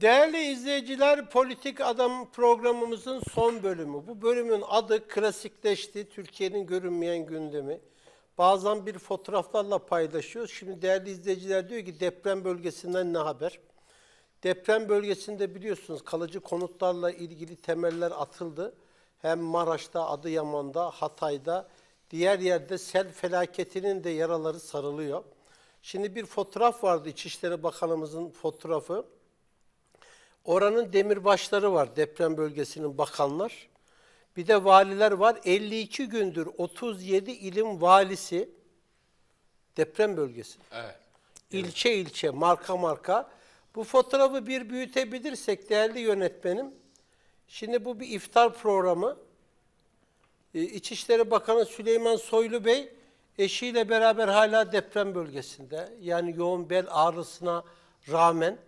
Değerli izleyiciler, Politik Adam programımızın son bölümü. Bu bölümün adı klasikleşti, Türkiye'nin görünmeyen gündemi. Bazen bir fotoğraflarla paylaşıyoruz. Şimdi değerli izleyiciler diyor ki deprem bölgesinden ne haber? Deprem bölgesinde biliyorsunuz kalıcı konutlarla ilgili temeller atıldı. Hem Maraş'ta, Adıyaman'da, Hatay'da, diğer yerde sel felaketinin de yaraları sarılıyor. Şimdi bir fotoğraf vardı İçişleri Bakanımızın fotoğrafı. Oranın demirbaşları var deprem bölgesinin bakanlar. Bir de valiler var. 52 gündür 37 ilim valisi deprem bölgesi. Evet. İlçe ilçe, marka marka. Bu fotoğrafı bir büyütebilirsek değerli yönetmenim. Şimdi bu bir iftar programı. Ee, İçişleri Bakanı Süleyman Soylu Bey eşiyle beraber hala deprem bölgesinde. Yani yoğun bel ağrısına rağmen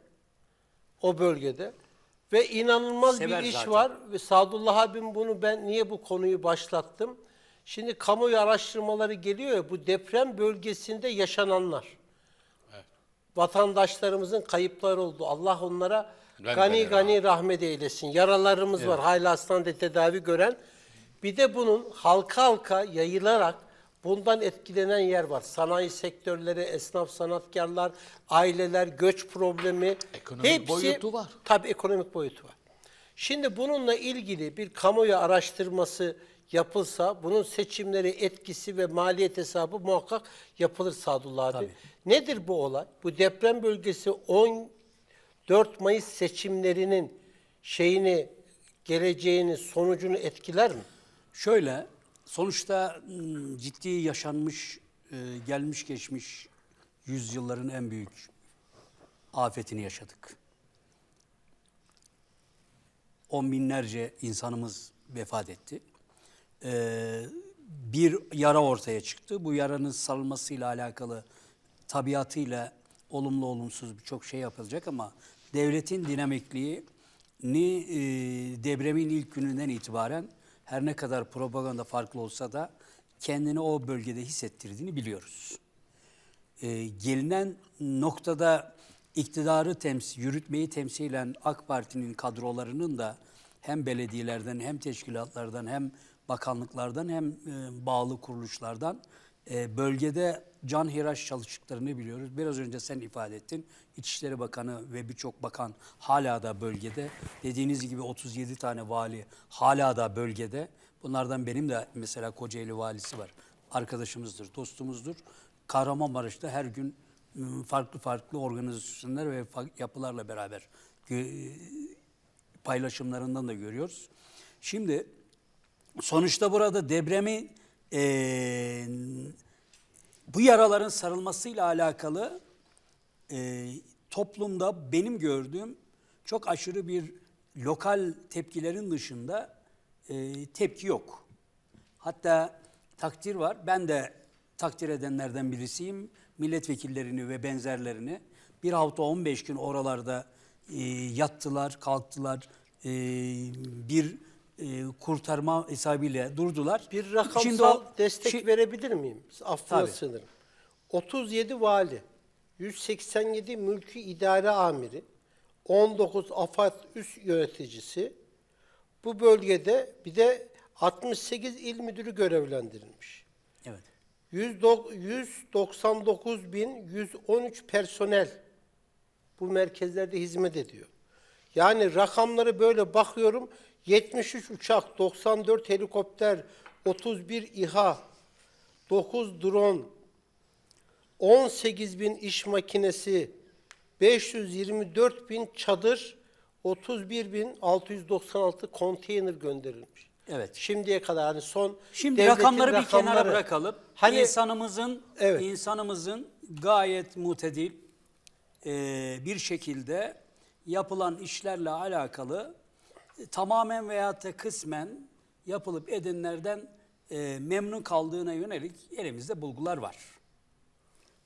o bölgede. Ve inanılmaz Sever bir iş zaten. var. Ve Sadullah abim bunu ben niye bu konuyu başlattım? Şimdi kamuoyu araştırmaları geliyor ya bu deprem bölgesinde yaşananlar. Vatandaşlarımızın kayıpları oldu. Allah onlara Gani gani gani gani rahmet eylesin. Yaralarımız var hala hastanede tedavi gören. Bir de bunun halka halka yayılarak bundan etkilenen yer var. Sanayi sektörleri, esnaf sanatkarlar, aileler, göç problemi. Ekonomik boyutu var. Tabii ekonomik boyutu var. Şimdi bununla ilgili bir kamuoyu araştırması yapılsa bunun seçimleri, etkisi ve maliyet hesabı muhakkak yapılır Sadullah abi. Nedir bu olay? Bu deprem bölgesi 14 Mayıs seçimlerinin şeyini, geleceğini, sonucunu etkiler mi? Şöyle, sonuçta ciddi yaşanmış, gelmiş geçmiş yüzyılların en büyük afetini yaşadık. On binlerce insanımız vefat etti. Bir yara ortaya çıktı. Bu yaranın sarılmasıyla alakalı tabiatıyla olumlu olumsuz birçok şey yapılacak ama devletin dinamikliğini depremin ilk gününden itibaren her ne kadar propaganda farklı olsa da kendini o bölgede hissettirdiğini biliyoruz. E, gelinen noktada iktidarı temsil, yürütmeyi temsilen AK Parti'nin kadrolarının da hem belediyelerden hem teşkilatlardan hem bakanlıklardan hem e, bağlı kuruluşlardan e, bölgede can hiraş çalıştıklarını biliyoruz. Biraz önce sen ifade ettin. İçişleri Bakanı ve birçok bakan hala da bölgede. Dediğiniz gibi 37 tane vali hala da bölgede. Bunlardan benim de mesela Kocaeli valisi var. Arkadaşımızdır, dostumuzdur. Kahramanmaraş'ta her gün ıı, farklı farklı organizasyonlar ve yapılarla beraber paylaşımlarından da görüyoruz. Şimdi sonuçta burada depremi eee, bu yaraların sarılmasıyla alakalı e, toplumda benim gördüğüm çok aşırı bir lokal tepkilerin dışında e, tepki yok. Hatta takdir var. Ben de takdir edenlerden birisiyim. Milletvekillerini ve benzerlerini bir hafta 15 gün oralarda e, yattılar, kalktılar. E, bir e, kurtarma hesabıyla durdular. Bir rakamsal Şimdi o- destek şi- verebilir miyim? Affına sığınırım. 37 vali, 187 mülki idare amiri, 19 AFAD üst yöneticisi, bu bölgede bir de 68 il müdürü görevlendirilmiş. Evet. 199.113 personel bu merkezlerde hizmet ediyor. Yani rakamları böyle bakıyorum. 73 uçak, 94 helikopter, 31 İHA, 9 drone, 18 bin iş makinesi, 524 bin çadır, 31 bin 696 konteyner gönderilmiş. Evet. Şimdiye kadar hani son Şimdi devletin rakamları bir kenara rakamları. bırakalım. Hani insanımızın Evet. insanımızın gayet mutedil e, bir şekilde yapılan işlerle alakalı tamamen veya da kısmen yapılıp edenlerden e, memnun kaldığına yönelik elimizde bulgular var.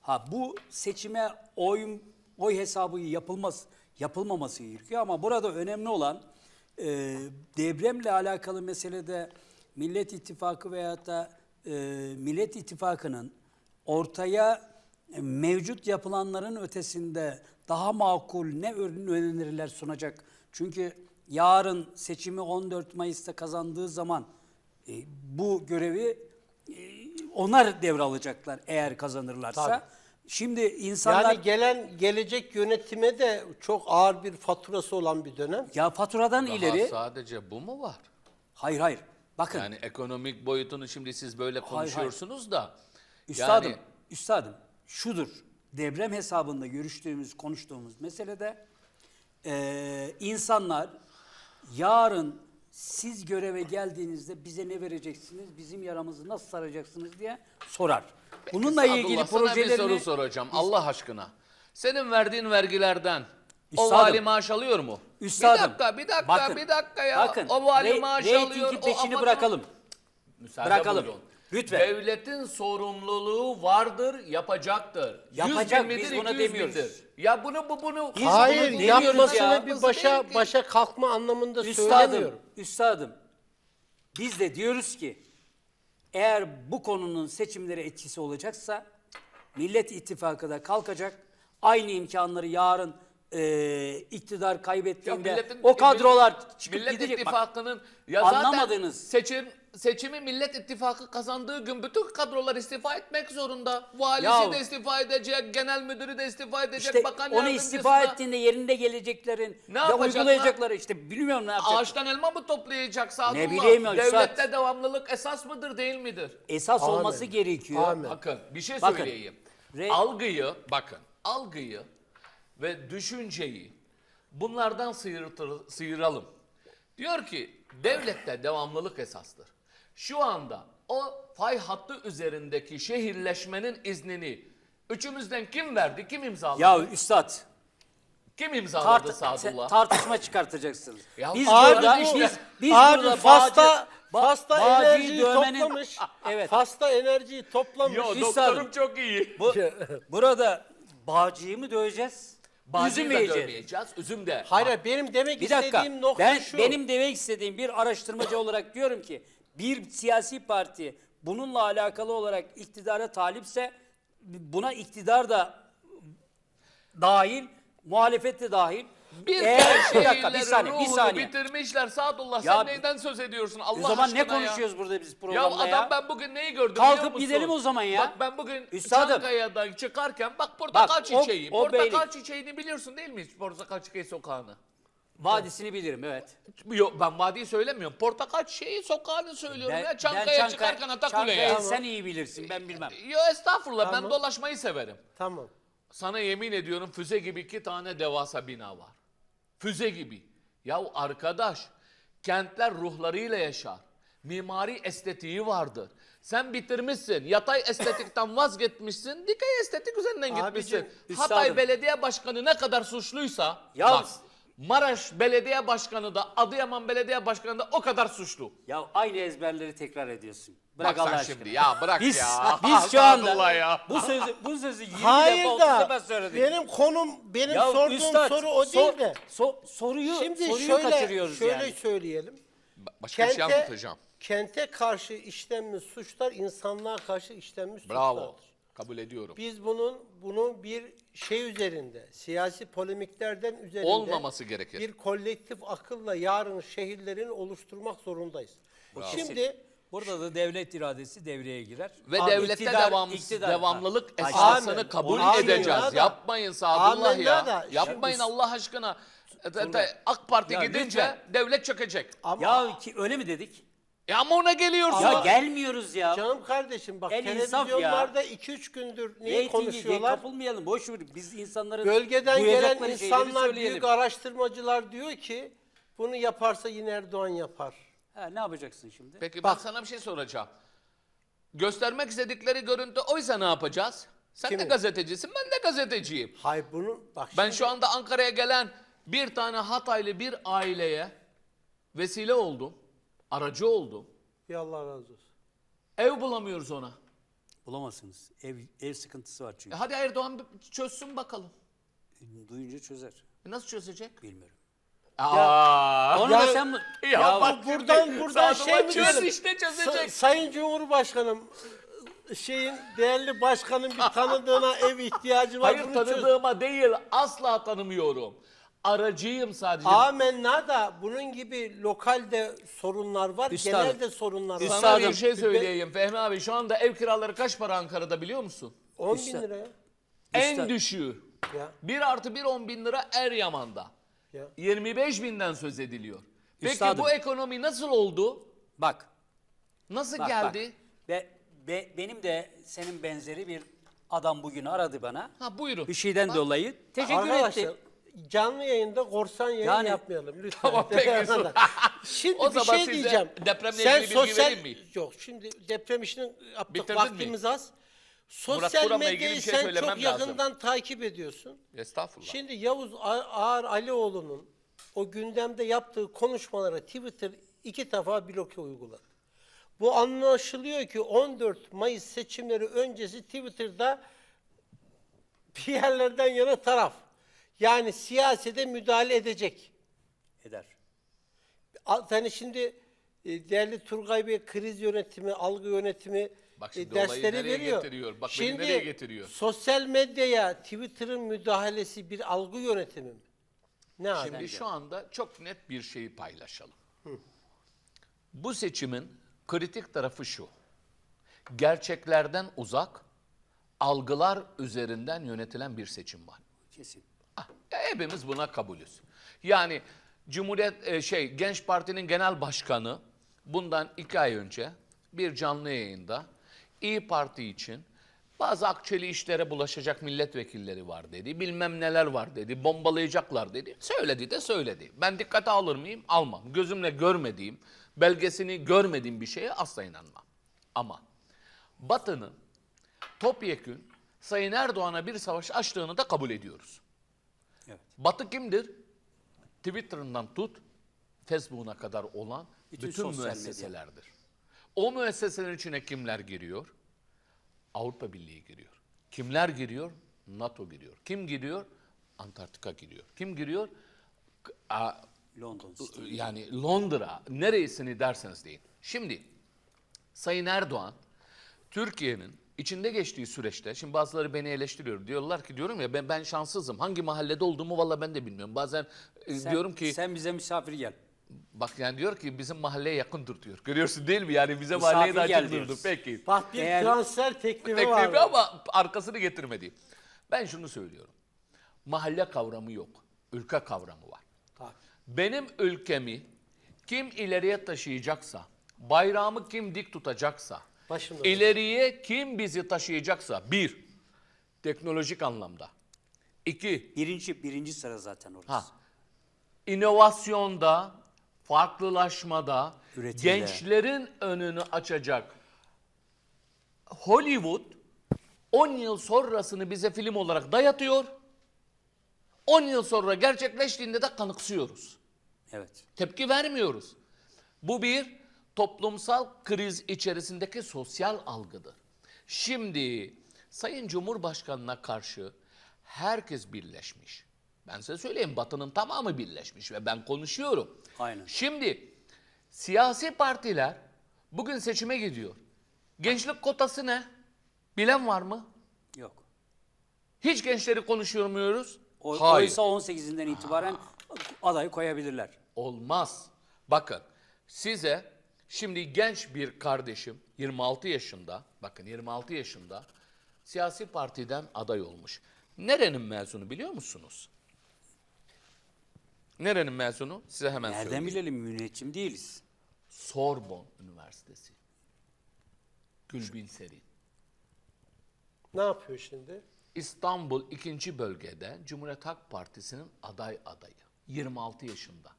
Ha bu seçime oy oy hesabı yapılmaz yapılmaması gerekiyor ama burada önemli olan e, depremle alakalı meselede Millet İttifakı veyahut da e, Millet İttifakı'nın ortaya e, mevcut yapılanların ötesinde daha makul ne ön- öneriler sunacak? Çünkü yarın seçimi 14 Mayıs'ta kazandığı zaman e, bu görevi e, onlar devralacaklar eğer kazanırlarsa. Tabii. Şimdi insanlar Yani gelen gelecek yönetime de çok ağır bir faturası olan bir dönem. ya faturadan Daha ileri sadece bu mu var? hayır hayır bakın Yani ekonomik boyutunu şimdi siz böyle hayır. konuşuyorsunuz da. Üstadım, Yani üstadım şudur. Deprem hesabında görüştüğümüz, konuştuğumuz meselede eee, insanlar yarın siz göreve geldiğinizde bize ne vereceksiniz, bizim yaramızı nasıl saracaksınız diye sorar. Bununla Sadullah, ilgili sana bir projelerini soru soracağım Allah aşkına. Senin verdiğin vergilerden o Üstadım. vali maaş alıyor mu? Üstadım, bir dakika, bir dakika, bakın, bir dakika ya. bakın, o vali maaş alıyor. o peşini aman- bırakalım. Müsaade Bırakalım. buyurun. Lütfen. Devletin sorumluluğu vardır, yapacaktır. Yapacak, 100 bin biz midir, buna 200 demiyoruz. bindir. Ya bunu bu bunu Biz Hayır bunu demiyoruz yapmasını ya. bir başa Değil ki. başa kalkma anlamında Üstadım, söylemiyorum. üstadım. Biz de diyoruz ki eğer bu konunun seçimlere etkisi olacaksa Millet İttifakı da kalkacak. Aynı imkanları yarın e, iktidar Ya kaybettiğinde milletin- o kadrolar çıkıp Millet gidecek. Bak, İttifakı'nın ya zaten anlamadınız. seçim seçimi Millet İttifakı kazandığı gün bütün kadrolar istifa etmek zorunda. Valisi Ya- de istifa edecek, genel müdürü de istifa edecek, işte bakan onu yardımcısı istifa da- ettiğinde yerinde geleceklerin Ne ve yapacaklar? uygulayacakları işte bilmiyorum ne yapacak. Ağaçtan elma mı toplayacak Sadullah? Ne bileyim ya, Üstad. Devlette devamlılık esas mıdır değil midir? Esas Amin. olması gerekiyor. Amin. Bakın bir şey Bakın, söyleyeyim. re- algıyı bakın algıyı ve düşünceyi bunlardan sıyırtır, sıyıralım. Diyor ki devlette devamlılık esastır. Şu anda o fay hattı üzerindeki şehirleşmenin iznini üçümüzden kim verdi, kim imzaladı? Ya üstad kim imzaladı tart- Sadullah? tartışma çıkartacaksınız. Ya biz abi burada işte- biz, biz Abi burada Fas'ta, Fas'ta enerjiyi dövmenin- toplamış. Evet. Fas'ta enerjiyi toplamış. Yo, doktorum çok iyi. Bu, burada Bağcı'yı mı döveceğiz? Bağcıyı Üzüm da dövmeyeceğiz, üzüm de. Hayır hayır, benim demek Bir dakika. istediğim nokta Ben şu. benim demek istediğim bir araştırmacı olarak diyorum ki bir siyasi parti bununla alakalı olarak iktidara talipse buna iktidar da dahil, muhalefet de dahil. Bir Eğer- bir dakika bir saniye bir saniye. bitirmişler Sadullah Ya- sen neyden söz ediyorsun Allah O zaman aşkına ne konuşuyoruz burada biz Ya, programda ya ya? adam ben bugün neyi gördüm Kalkıp gidelim o zaman ya. Bak ben bugün Üstadım. Çankaya'dan çıkarken bak portakal Bak, o- çiçeği. o portakal beylik. çiçeğini biliyorsun değil mi hiç portakal çiçeği sokağını? Vadisini bilirim evet. Yok ben vadiyi söylemiyorum. Portakal çiçeği sokağını söylüyorum ya Çankaya çıkarken Atakule'ye. Çankaya'yı sen iyi bilirsin ben bilmem. Yo estağfurullah ben Tamam. dolaşmayı severim. Tamam. Sana yemin ediyorum füze gibi iki tane devasa bina var. Füze gibi. Yahu arkadaş kentler ruhlarıyla yaşar. Mimari estetiği vardır. Sen bitirmişsin. Yatay estetikten vazgeçmişsin. Dikey estetik üzerinden Abicim, gitmişsin. üstadım. Hatay Belediye Başkanı ne kadar suçluysa Ya- bak, Maraş Belediye Başkanı da Adıyaman Belediye Başkanı da o kadar suçlu. Ya aynı ezberleri tekrar ediyorsun. Bırak Bak sen Allah aşkına. şimdi ya bırak biz, ya. Biz şu anda ya. bu sözü bu sözü 20 Hayır defa 30 da defa söyledik. benim konum benim Ya sorduğum üstad, soru o sor- değil de. so- soruyu Şimdi soruyu şöyle kaçırıyoruz şöyle yani. söyleyelim. Başka bir şey anlatacağım. kente karşı işlenmiş suçlar insanlığa karşı işlenmiş Bravo. suçlardır. Kabul ediyorum. Biz bunun bunu bir şey üzerinde, siyasi polemiklerden üzerinde Olmaması gerekir. Bir kolektif akılla yarın şehirlerini oluşturmak zorundayız. Şimdi Burada da devlet iradesi devreye girer. Ve Abi, devlette iktidar- devam, iktidar- devamlılık Ha, esasını Amin. kabul Amin. edeceğiz. Da- Yapmayın Sadullah Amin ya. da- Yapmayın Şimdi- Allah aşkına. E, te- te- AK Parti Ya gidince lütfen. devlet çökecek. ama Ya ki öyle mi dedik? E ama ona geliyorsun. Ya gelmiyoruz ya. canım kardeşim bak El insaf televizyonlarda 2-3 gündür neyi Reytingi konuşuyorlar? kapılmayalım. Boş ver. Biz insanların Bölgeden gelen duyacakları şeyleri insanlar, söyleyelim. büyük araştırmacılar diyor ki bunu yaparsa yine Erdoğan yapar. Ha, ne yapacaksın şimdi? Peki ben sana bir şey soracağım. Göstermek istedikleri görüntü oysa ne yapacağız? Sen de Kimi? gazetecisin, ben de gazeteciyim. Hayır bunu bak Ben şimdi- şu anda Ankara'ya gelen bir tane Hataylı bir aileye vesile oldum. Aracı oldum. Ya Allah razı olsun. Ev bulamıyoruz ona. Bulamazsınız. Ev ev sıkıntısı var E çünkü. hadi Erdoğan çözsün bakalım. Duyunca çözer. E nasıl çözecek? Bilmiyorum. Aa. Onu Ya- da sen mi? Ya bak buradan şimdi buradan Sadullah şey mi çöz diyelim? işte çözecek. Sa- Sayın Cumhurbaşkanım şeyin değerli başkanın bir tanıdığına ev ihtiyacı var. Hayır bunu çöz- tanıdığıma değil asla tanımıyorum. Aracıyım sadece. Amenna da bunun gibi lokalde sorunlar var, Üstadım. genelde sorunlar var. Sana bir şey söyleyeyim Fehmi abi. Şu anda ev kiraları kaç para Ankara'da biliyor musun? 10 bin lira ya. En düşüğü. Ya. 1 artı 1 10 bin lira Eryaman'da. Ya. 25 binden söz ediliyor. Peki Üstadım. bu ekonomi nasıl oldu? Bak. Nasıl bak, geldi? Bak. Ve, ve benim de senin benzeri bir adam bugün aradı bana. Ha buyurun. Bir şeyden dolayı teşekkür Arkadaşlar etti. Canlı yayında korsan yayın Yani- yapmayalım lütfen. Tamam, peki. şimdi O bir zaman şey size diyeceğim. depremle Sen ilgili bilgi sosyal... vereyim mi? Yok şimdi deprem işini yaptık Bitirdin vaktimiz az. Sosyal ilgili medyayı bir şey sen söylemem çok lazım. yakından takip ediyorsun. Estağfurullah. Şimdi Yavuz A- Ağar Alioğlu'nun o gündemde yaptığı konuşmalara Twitter iki defa bloke uyguladı. Bu anlaşılıyor ki 14 Mayıs seçimleri öncesi Twitter'da bir yerlerden yana taraf. Yani siyasete müdahale edecek. Eder. Yani şimdi e, değerli Turgay Bey kriz yönetimi, algı yönetimi Bak e, şimdi olayı dersleri nereye veriyor. getiriyor? Bak beni şimdi nereye getiriyor? sosyal medyaya Twitter'ın müdahalesi bir algı yönetimi mi? Ne abi? Şimdi şu anda çok net bir şeyi paylaşalım. Bu seçimin kritik tarafı şu. Gerçeklerden uzak, algılar üzerinden yönetilen bir seçim var. Kesin. Ya hepimiz buna kabulüz. Yani Cumhuriyet e, şey Genç Parti'nin genel başkanı bundan iki ay önce bir canlı yayında İyi Parti için bazı akçeli işlere bulaşacak milletvekilleri var dedi. Bilmem neler var dedi. Bombalayacaklar dedi. Söyledi de söyledi. Ben dikkate alır mıyım? Almam. Gözümle görmediğim, belgesini görmediğim bir şeye asla inanmam. Ama Batı'nın topyekün Sayın Erdoğan'a bir savaş açtığını da kabul ediyoruz. Batı kimdir? Twitter'ından tut, Facebook'una kadar olan Bütün bütün, sosyal medya. müesseselerdir. O müesseselerin içine kimler giriyor? Avrupa Birliği giriyor. Kimler giriyor? NATO giriyor. Kim giriyor? Antarktika giriyor. Kim giriyor? A- London yani Londra, neresini derseniz deyin. Şimdi Sayın Erdoğan Türkiye'nin içinde geçtiği süreçte, şimdi bazıları beni eleştiriyor. Diyorlar ki diyorum ya ben, ben şanssızım. Hangi mahallede olduğumu valla ben de bilmiyorum. Bazen e, Sen- diyorum ki Sen bize misafir gel. bak yani diyor ki bizim mahalleye yakındır diyor. Görüyorsun değil mi? Yani bize Misafir mahalleye de gel diyoruz. Peki. Bak bir Eğer- transfer teklifi, var. Teklifi ama arkasını getirmedi. Ben şunu söylüyorum. Mahalle kavramı yok. Ülke kavramı var. Tabii. Benim ülkemi kim ileriye taşıyacaksa, bayrağımı kim dik tutacaksa, Başımda. ileriye kim bizi taşıyacaksa, bir, teknolojik anlamda. iki Birinci, birinci sıra zaten orası. ha, inovasyonda, farklılaşmada, Üretimde. gençlerin önünü açacak Hollywood 10 yıl sonrasını bize film olarak dayatıyor. 10 yıl sonra gerçekleştiğinde de kanıksıyoruz. Evet. Tepki vermiyoruz. Bu bir toplumsal kriz içerisindeki sosyal algıdır. Şimdi Sayın Cumhurbaşkanı'na karşı herkes birleşmiş. Ben size söyleyeyim Batı'nın tamamı birleşmiş ve ben konuşuyorum. Aynen. Şimdi siyasi partiler bugün seçime gidiyor. Gençlik kotası ne? Bilen var mı? Yok. Hiç gençleri konuşuyor muyuz? O, Hayır. Oysa 18'inden itibaren adayı koyabilirler. Olmaz. Bakın size şimdi genç bir kardeşim 26 yaşında bakın 26 yaşında siyasi partiden aday olmuş. Nerenin mezunu biliyor musunuz? Nerenin mezunu? Size hemen Nereden söyleyeyim. bilelim müneccim değiliz. Sorbonne Üniversitesi. Gülbin Serin. Ne yapıyor şimdi? İstanbul 2. bölgede Cumhuriyet Halk Partisi'nin aday adayı. 26 yaşında.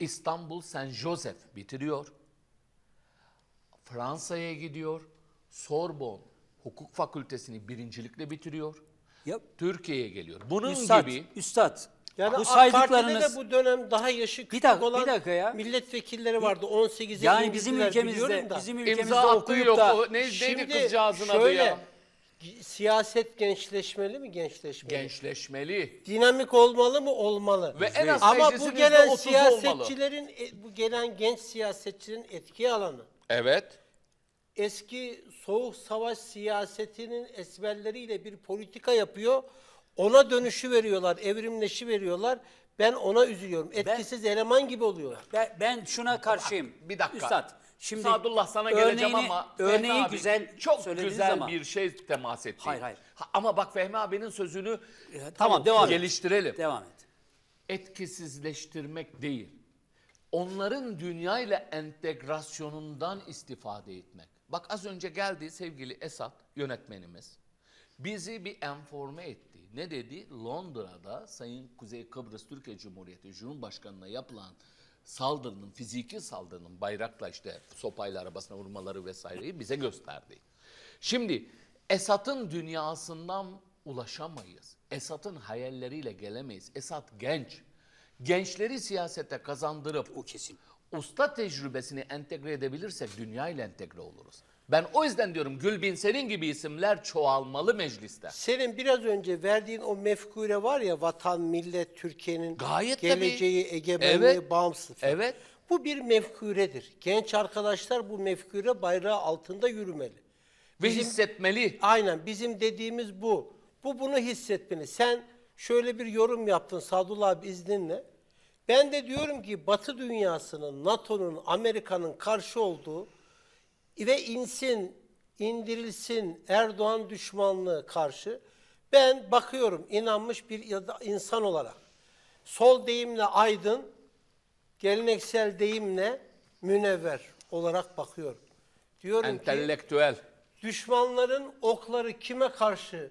İstanbul Saint Joseph bitiriyor. Fransa'ya gidiyor. Sorbonne Hukuk Fakültesini birincilikle bitiriyor. Ya, Türkiye'ye geliyor. Bunun üstad, gibi üstad. Yani bu saydıklarınız de bu dönem daha yaşı küçük dakika, olan bir dakika ya. milletvekilleri vardı. 18'e yani bizim ülkemizde da. bizim ülkemizde imza okuyup yok. da O ne, neydi Şimdi kızcağızın adı şöyle, ya? Siyaset gençleşmeli mi gençleşmeli? Gençleşmeli. Dinamik olmalı mı? Olmalı. Ve en az Ama bu gelen 30'u olmalı. siyasetçilerin e, bu gelen genç siyasetçilerin etki alanı. Evet. eski soğuk savaş siyasetinin esmerleriyle bir politika yapıyor. Ona dönüşü veriyorlar, evrimleşi veriyorlar. Ben ona üzülüyorum. Etkisiz eleman gibi oluyorlar. Ben, ben şuna karşıyım. Bir dakika. Üstad. Şimdi Sadullah sana geleceğim ama örneği Fehmi abi güzel çok güzel ama- bir şey temas etti. Hayır, hayır. Ha, ama bak Fehmi abinin sözünü tamam, devam et. geliştirelim. Devam et. Etkisizleştirmek değil. Onların dünya ile entegrasyonundan istifade etmek. Bak az önce geldi sevgili Esat yönetmenimiz. Bizi bir enforme etti. Ne dedi? Londra'da Sayın Kuzey Kıbrıs Türkiye Cumhuriyeti Cumhurbaşkanı'na yapılan saldırının, fiziki saldırının bayrakla işte sopayla arabasına vurmaları vesaireyi bize gösterdi. Şimdi Esat'ın dünyasından ulaşamayız. Esat'ın hayalleriyle gelemeyiz. Esat genç. Gençleri siyasete kazandırıp O kesin. usta tecrübesini entegre edebilirsek dünya ile entegre oluruz. Ben o yüzden diyorum Gülbin senin gibi isimler çoğalmalı mecliste. Senin biraz önce verdiğin o mefkure var ya vatan, millet, Türkiye'nin Gayet tabii. geleceği, egemenliği, Evet. bağımsız. falan. Evet. Bu bir mefkuredir. Genç arkadaşlar bu mefkure bayrağı altında yürümeli. Ve hissetmeli. Aynen bizim dediğimiz bu. Bu bunu hissetmeli. Sen şöyle bir yorum yaptın Sadullah abi izninle. Ben de diyorum ki Batı dünyasının, NATO'nun, Amerika'nın karşı olduğu ve insin, indirilsin Erdoğan düşmanlığı karşı ben bakıyorum inanmış bir insan olarak. Sol deyimle aydın, geleneksel deyimle münevver olarak bakıyorum. Diyorum ki Entelektüel. düşmanların okları kime karşı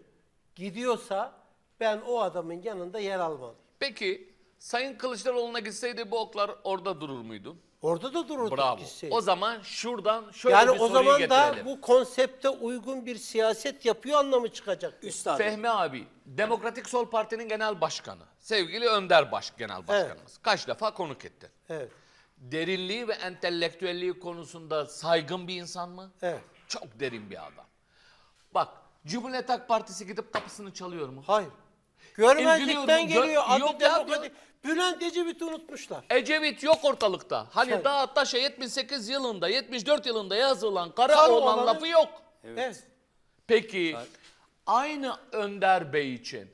gidiyorsa ben o adamın yanında yer almalıyım. Peki Sayın Kılıçdaroğlu'na gitseydi bu oklar orada durur muydu? Orada da dururduk Bravo. gitseydi. O zaman şuradan şöyle yani bir o soruyu zaman da bu konsepte uygun bir siyaset yapıyor anlamı çıkacak. Üstad. Fehmi abi, Demokratik Sol Parti'nin genel başkanı, sevgili Önder Baş Genel Başkanımız. Kaç defa konuk etti. Evet. Derinliği ve entelektüelliği konusunda saygın bir insan mı? Evet. Çok derin bir adam. Bak, Cumhuriyet Halk Partisi gidip kapısını çalıyor mu? Hayır. Görmezlikten geliyor. Gö- Adı yok ya, demokratik. Bülent Ecevit'i unutmuşlar. Ecevit yok ortalıkta. Hani Sen- daha taşa 78 yılında, 74 yılında yazılan kara, oğlan oğlanı- lafı yok. Evet. Peki aynı Önder Bey için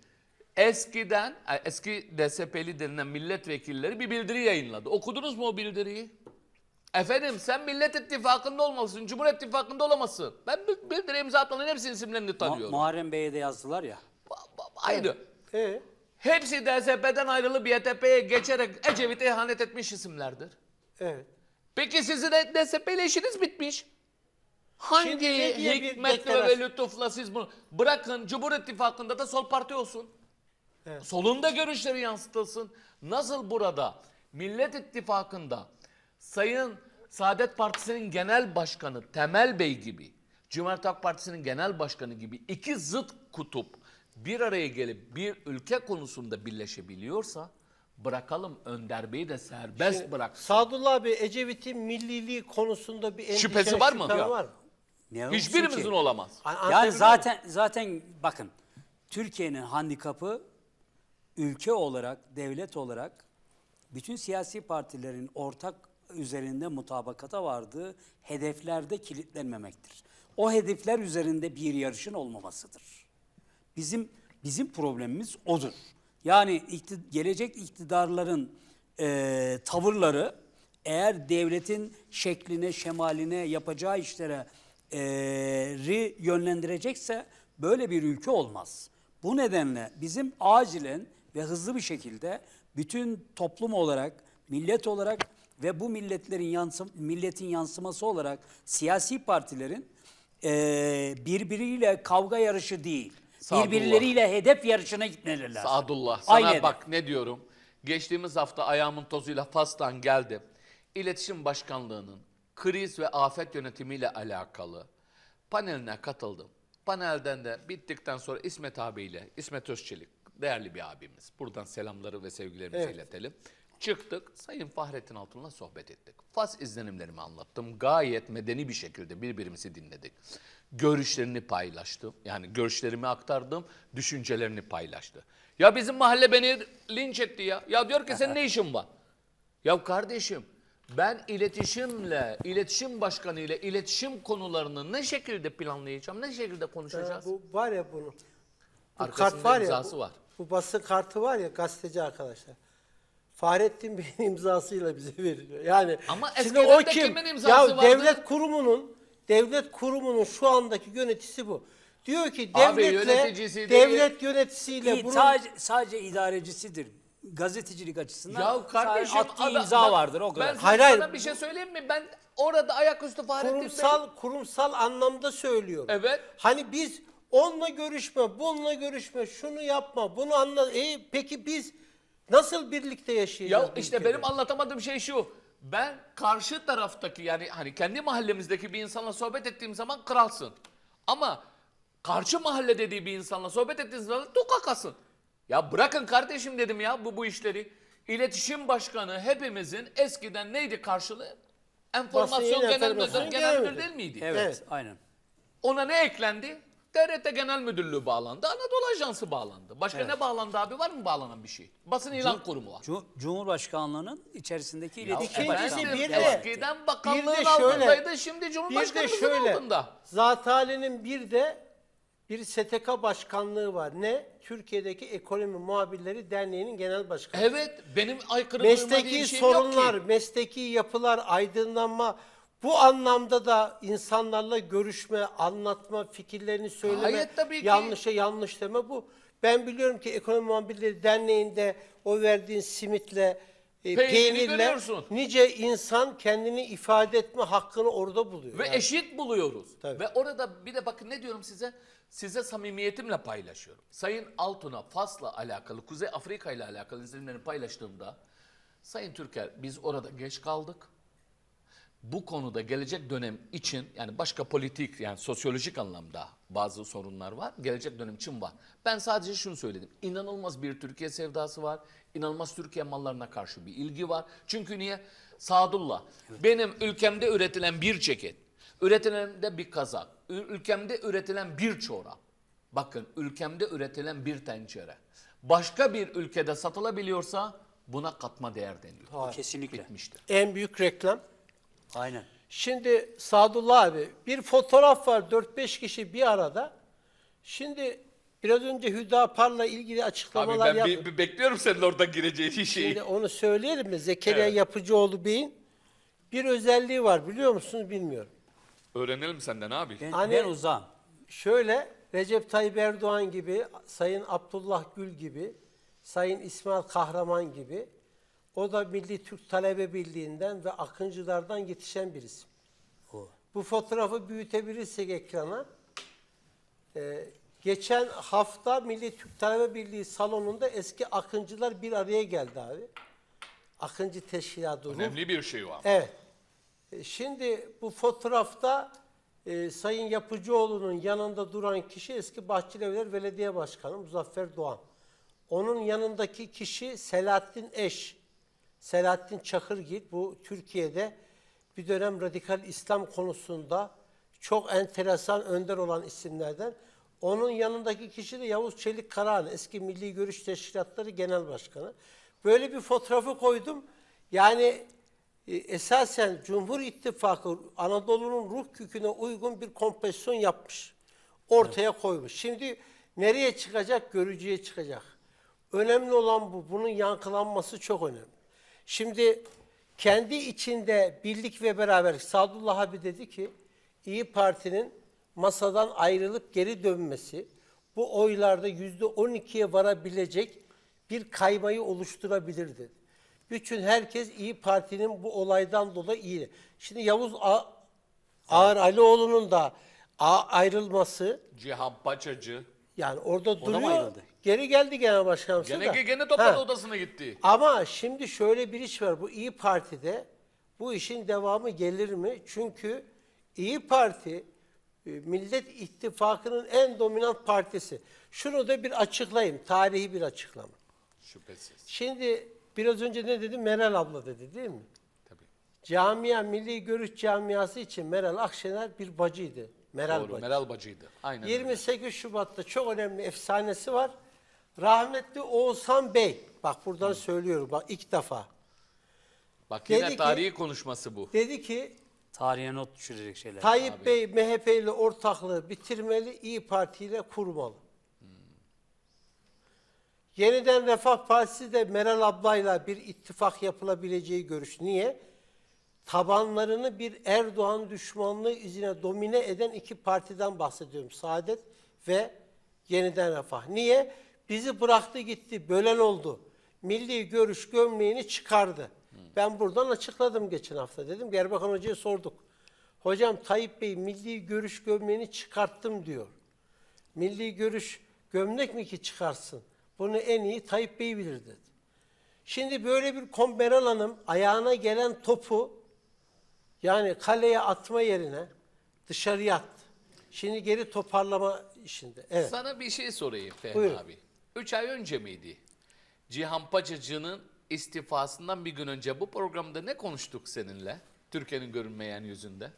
eskiden e, eski DSP'li denilen milletvekilleri bir bildiri yayınladı. Okudunuz mu o bildiriyi? Efendim sen Millet İttifakı'nda olmalısın, Cumhur İttifakı'nda olamazsın. Ben bildiri imza atanların hepsinin isimlerini Ma- tanıyorum. Muharrem Bey'e de yazdılar ya. Ba- ba- Ayrı. Ee, Hepsi DSP'den ayrılıp YTP'ye geçerek Ecevit'e ihanet etmiş isimlerdir. evet. Peki sizin de DSP ile işiniz bitmiş. Hangi Şimdi ne diye bir hikmetle ve deklarasyon- lütufla siz bunu bırakın Cumhur İttifakı'nda da sol parti olsun. Evet. Solunda görüşleri yansıtılsın. Nasıl burada Millet İttifakı'nda Sayın Saadet Partisi'nin genel başkanı Temel Bey gibi, Cumhuriyet Halk Partisi'nin genel başkanı gibi iki zıt kutup bir araya gelip bir ülke konusunda birleşebiliyorsa bırakalım Önder Bey'i de serbest bırak. Sadullah abi Ecevit'in milliliği konusunda bir endişe, Şüphesi var mı? var? Ne olsun Hiçbirimizin ki? olamaz. An- Yani zaten zaten bakın Türkiye'nin handikapı ülke olarak, devlet olarak bütün siyasi partilerin ortak üzerinde mutabakata vardığı hedeflerde kilitlenmemektir. O hedefler üzerinde bir yarışın olmamasıdır. Bizim bizim problemimiz odur. Yani ikti- gelecek iktidarların eee, tavırları eğer devletin şekline, şemaline, yapacağı işlere eee, ri yönlendirecekse böyle bir ülke olmaz. Bu nedenle bizim acilen ve hızlı bir şekilde bütün toplum olarak, millet olarak ve bu milletlerin yansım, milletin yansıması olarak siyasi partilerin eee, birbiriyle kavga yarışı değil, Sadullah. birbirleriyle hedef yarışına gitmeleri lazım. Sadullah sana Aynı hedef. bak ne diyorum. Geçtiğimiz hafta ayağımın tozuyla Fas'tan geldim. İletişim Başkanlığı'nın kriz ve afet yönetimiyle alakalı paneline katıldım. Panelden de bittikten sonra İsmet abiyle, İsmet Özçelik değerli bir abimiz. Buradan selamları ve sevgilerimizi Evet. iletelim. Çıktık Sayın Fahrettin Altun'la sohbet ettik. Fas izlenimlerimi anlattım. Gayet medeni bir şekilde birbirimizi dinledik. Görüşlerini paylaştım. Yani görüşlerimi aktardım, düşüncelerini paylaştı. Ya bizim mahalle beni linç etti ya. Ya diyor ki senin ne işin var? Ya kardeşim Ben iletişimle, iletişim başkanı ile iletişim konularını ne şekilde planlayacağım, ne şekilde konuşacağız? Bu var ya bunun. Bu Arkasında kart var ya. bu, var. bu basın kartı var ya gazeteci arkadaşlar. Fahrettin Bey'in imzasıyla bize veriliyor. Yani Ama şimdi o kim? kimin imzası ya vardı? devlet kurumunun devlet kurumunun şu andaki yöneticisi bu. Diyor ki Abi devletle yöneticisi değil. devlet yöneticisiyle İyi, bunun sadece, sadece idarecisidir. Gazetecilik açısından Ya kardeşim sadece attığı adam- imza bak, vardır o Ben kadar. size Hayır, sana hayır. bir şey söyleyeyim mi? Ben orada ayaküstü Fahrettin Bey- kurumsal kurumsal anlamda söylüyorum. Evet. Hani biz onunla görüşme, bununla görüşme, şunu yapma, bunu anla. E, peki biz nasıl birlikte yaşayacağız? Ya bu işte ülkede? benim anlatamadığım şey şu. Ben karşı taraftaki yani hani kendi mahallemizdeki bir insanla sohbet ettiğim zaman kralsın. Ama karşı mahalle dediği bir insanla sohbet ettiğim zaman tukakasın. Ya bırakın kardeşim dedim ya bu bu işleri. İletişim başkanı hepimizin eskiden neydi karşılığı? Enformasyon Basın genel müdür, genel müdür değil miydi? Evet, Evet. aynen. Ona ne eklendi? TRT Genel Müdürlüğü bağlandı. Anadolu Ajansı bağlandı. Başka ne bağlandı abi? Var mı bağlanan bir şey? Basın ilan kurumu var. Cu- Cumhurbaşkanlığının içerisindeki iletişim ikincisi efendim, bir de- eskiden bakanlığın bir de şöyle- altındaydı. Şimdi Bir de Cumhurbaşkanımızın şöyle, altında. Zatali'nin bir de bir STK başkanlığı var. Ne? Türkiye'deki Ekonomi Muhabirleri Derneği'nin genel başkanı. Evet benim aykırı duymadığım mesleki şey sorunlar, yok ki. mesleki yapılar, aydınlanma bu anlamda da insanlarla görüşme, anlatma, fikirlerini söyleme, Gayet tabii ki. yanlışa yanlış deme bu. Ben biliyorum ki Ekonomi Muhabirleri Derneği'nde o verdiğin simitle, e, peynirle görüyorsun. nice insan kendini ifade etme hakkını orada buluyor. Ve Yani eşit buluyoruz. Tabii. Ve orada bir de bakın ne diyorum size? Size samimiyetimle paylaşıyorum. Sayın Altun'a Fas'la alakalı, Kuzey Afrika ile alakalı izlenimlerini paylaştığımda Sayın Türker biz orada geç kaldık. Bu konuda gelecek dönem için yani başka politik yani sosyolojik anlamda bazı sorunlar var. Gelecek dönem için var. Ben sadece şunu söyledim. İnanılmaz bir Türkiye sevdası var. İnanılmaz Türkiye mallarına karşı bir ilgi var. Çünkü niye? Sadullah. Benim ülkemde üretilen bir ceket, üretilen de bir kazak, ül- ülkemde üretilen bir çorap. Bakın ülkemde üretilen bir tencere. Başka bir ülkede satılabiliyorsa buna katma değer deniyor. Kesinlikle. Bitmiştir. en büyük reklam. Aynen. Şimdi Sadullah abi bir fotoğraf var 4-5 kişi bir arada. Şimdi biraz önce Hüdapar'la ilgili Abi açıklamalar ben yaptı. bir, bir bekliyorum senin orada gireceğin şeyi. Şimdi onu söyleyelim mi? Zekeriya Evet. Yapıcıoğlu Bey'in bir özelliği var biliyor musunuz bilmiyorum. Öğrenelim senden abi. Ben, Hani- ben uzağım. Şöyle Recep Tayyip Erdoğan gibi, Sayın Abdullah Gül gibi, Sayın İsmail Kahraman gibi o da Milli Türk Talebe Birliği'nden ve Akıncılardan yetişen bir isim. O. Bu fotoğrafı büyütebilirsek ekrana. Ee, geçen hafta Milli Türk Talebe Birliği salonunda eski akıncılar bir araya geldi abi. Akıncı Teşkilatı. Önemli bir şey var. Evet. E, Şimdi bu fotoğrafta e, Sayın Yapıcıoğlu'nun yanında duran kişi eski Bahçelievler Belediye Başkanı Muzaffer Doğan. Onun yanındaki kişi Selahattin Eş. Selahattin Çakırgil bu Türkiye'de bir dönem radikal İslam konusunda çok enteresan önder olan isimlerden. Onun yanındaki kişi de Yavuz Çelik Karahan, eski Milli Görüş Teşkilatları Genel Başkanı. Böyle bir fotoğrafı koydum. Yani e, esasen Cumhur İttifakı Anadolu'nun ruh küküne uygun bir kompozisyon yapmış. Ortaya koymuş. Şimdi nereye çıkacak? Görücüye çıkacak. Önemli olan bu. Bunun yankılanması çok önemli. Şimdi kendi içinde birlik ve beraber Sadullah abi dedi ki İyi Parti'nin masadan ayrılıp geri dönmesi bu oylarda yüzde on ikiye varabilecek bir kaymayı oluşturabilir dedi. Bütün herkes İyi Parti'nin bu olaydan dolayı iyi. Şimdi Yavuz A- Ağar Alioğlu'nun da ayrılması Cihan Paçacı. yani orada da mı duruyor. Geri geldi genel başkanımız Gene, da. gene toplantı Ha. odasına gitti. Ama şimdi şöyle bir iş var. Bu İyi Parti'de bu işin devamı gelir mi? Çünkü İyi Parti e, Millet İttifakı'nın en dominant partisi. Şunu da bir açıklayayım. Tarihi bir açıklama. Şüphesiz. Şimdi biraz önce ne dedi? Meral abla dedi değil mi? Tabii. Camia, Milli Görüş Camiası için Meral Akşener bir bacıydı. Meral Doğru. bacı. Meral bacıydı. Aynen öyle. 28 Şubat'ta çok önemli efsanesi var. Rahmetli Oğuzhan Bey, bak buradan söylüyorum bak ilk defa. Bak yine Dedi ki- tarihi konuşması bu. Dedi ki Tarihe not düşürecek şeyler. Tayyip Bey MHP ile ortaklığı bitirmeli, İyi Parti ile kurmalı. Yeniden Refah Partisi de Meral ablayla bir ittifak yapılabileceği görüş. Niye? Tabanlarını bir Erdoğan düşmanlığı izine domine eden iki partiden bahsediyorum. Saadet ve Yeniden Refah. Niye? Bizi bıraktı gitti, bölen oldu. Milli görüş gömleğini çıkardı. Ben buradan açıkladım geçen hafta. Dedim ki Erbakan Hoca'ya sorduk. Hocam Tayyip Bey milli görüş gömleğini çıkarttım diyor. Milli görüş gömlek mi ki çıkarsın? Bunu en iyi Tayyip Bey bilir dedi. Şimdi böyle bir Komberal Hanım ayağına gelen topu yani kaleye atma yerine dışarıya attı. Şimdi geri toparlama işinde. Evet. Sana bir şey sorayım Fehmi Buyurun. abi. Üç ay önce miydi? Cihan Paçacı'nın istifasından bir gün önce bu programda ne konuştuk seninle? Türkiye'nin görünmeyen yüzünde.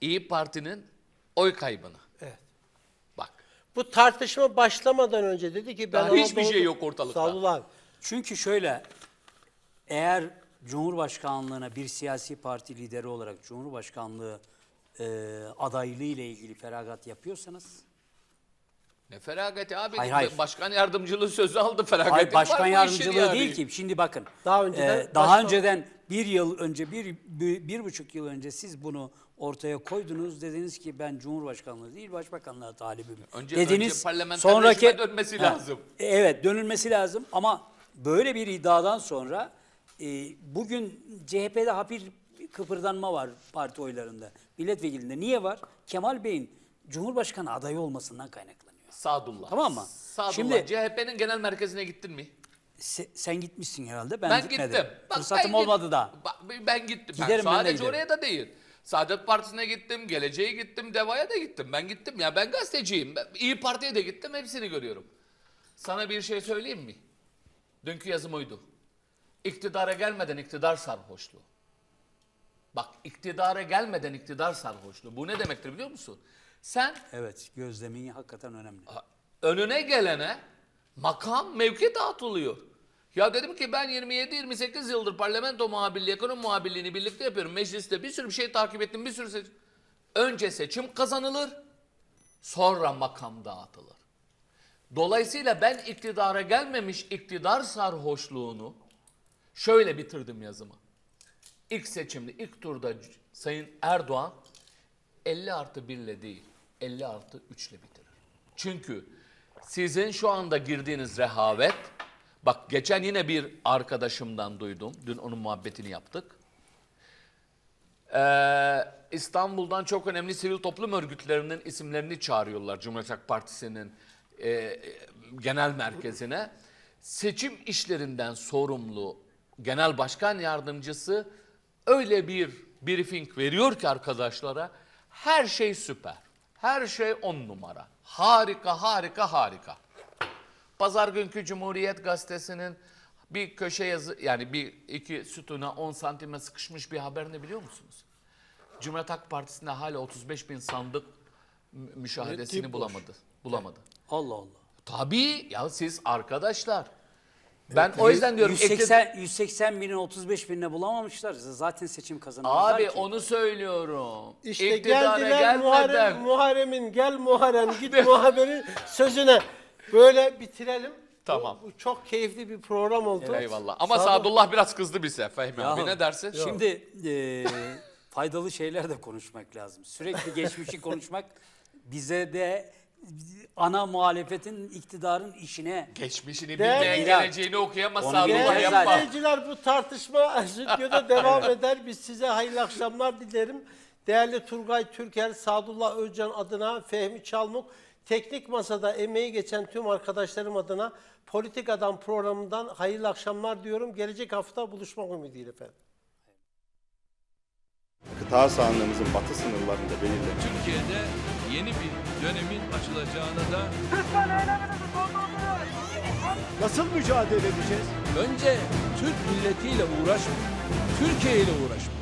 İyi Parti'nin oy kaybını. Evet. Bak. Bu tartışma başlamadan önce dedi ki ben Daha hiçbir şey yok ortalıkta. Sadullah abi. Çünkü şöyle eğer Cumhurbaşkanlığına bir siyasi parti lideri olarak Cumhurbaşkanlığı e, adaylığı ile ilgili feragat yapıyorsanız Ne feragati abi? Hayır, hayır. Başkan yardımcılığı sözü aldı feragati. Hayır, başkan yardımcılığı yani. değil ki. Şimdi bakın. Daha önceden e, daha başkan- önceden bir yıl önce, bir, bir, bir buçuk yıl önce siz bunu ortaya koydunuz. Dediniz ki ben Cumhurbaşkanlığı değil Başbakanlığa talibim. Önce- dediniz. önce parlamenter rejime dönmesi lazım. Evet dönülmesi lazım ama böyle bir iddiadan sonra e, bugün CHP'de hafif kıpırdanma var parti oylarında. Milletvekilinde. Niye var? Kemal Bey'in Cumhurbaşkanı adayı olmasından kaynaklanıyor. Sadullah. Tamam mı? Sadullah. Şimdi- CHP'nin genel merkezine gittin mi? Se- sen gitmişsin herhalde. Ben, Ben, gitmedim. gittim. Bak, Fırsatım ben git- olmadı da. Bak, ben gittim. Giderim, ben ben de sadece giderim. oraya da değil. Saadet Partisi'ne gittim, Geleceğe gittim, Deva'ya da gittim. Ben gittim ya ben gazeteciyim. Ben, İyi Parti'ye de gittim hepsini görüyorum. Sana bir şey söyleyeyim mi? Dünkü yazım oydu. İktidara gelmeden iktidar sarhoşluğu. Bak iktidara gelmeden iktidar sarhoşluğu. Bu ne demektir biliyor musun? Sen Evet gözlemin hakikaten önemli. önüne gelene makam mevki dağıtılıyor. Ya dedim ki ben 27-28 yıldır parlamento muhabirliği, ekonomi muhabirliğini birlikte yapıyorum. Mecliste bir sürü bir şey takip ettim, bir sürü seç- Önce seçim kazanılır, sonra makam dağıtılır. Dolayısıyla ben iktidara gelmemiş iktidar sarhoşluğunu şöyle bitirdim yazımı. İlk seçimde, ilk turda Sayın Erdoğan 50 artı 1 ile değil, 50 artı 3 ile bitirir. Çünkü sizin şu anda girdiğiniz rehavet, bak geçen yine bir arkadaşımdan duydum, dün onun muhabbetini yaptık. Ee, İstanbul'dan çok önemli sivil toplum örgütlerinin isimlerini çağırıyorlar Cumhuriyet Halk Partisi'nin e, e, genel merkezine. Seçim işlerinden sorumlu genel başkan yardımcısı öyle bir briefing veriyor ki arkadaşlara her şey süper. Her şey on numara. Harika, harika, harika. Pazar günkü Cumhuriyet Gazetesi'nin bir köşe yazı yani bir iki sütuna 10 santime sıkışmış bir haber ne biliyor musunuz? Cumhuriyet Halk Partisi'nde hala 35 bin sandık mü- müşahedesini bulamadı. Bulamadı. Allah Allah. Tabii ya siz arkadaşlar. Ben o yüzden diyorum 180, 180 binin 35 binine bulamamışlar. Zaten seçim kazanamazlar Abi ki. onu söylüyorum. İşte İktidara geldiler Muharrem, gelmeden. Muharrem'in gel Muharrem git Muharrem'in sözüne. Böyle bitirelim. Tamam. Bu, bu çok keyifli bir program oldu. Eyvallah. Ama Sadullah- Sadullah biraz kızdı bize Fehmi abi ne dersin? Şimdi e, faydalı şeyler de konuşmak lazım. Sürekli geçmişi konuşmak bize de ana muhalefetin iktidarın işine Geçmişini bilmeyen geleceğini okuyamaz Onu Değerli yapma. bu tartışma stüdyoda devam eder. Biz size hayırlı akşamlar dilerim. Değerli Turgay Türker, Sadullah Özcan adına Fehmi Çalmuk, Teknik Masada emeği geçen tüm arkadaşlarım adına Politik Adam programından hayırlı akşamlar diyorum. Gelecek hafta buluşmak ümidiyle efendim. Kıta sahanlığımızın batı sınırlarında belirlenen Türkiye'de yeni bir dönemin açılacağını da Nasıl mücadele edeceğiz? önce Türk milletiyle uğraşmayın, Türkiye ile uğraşmayın.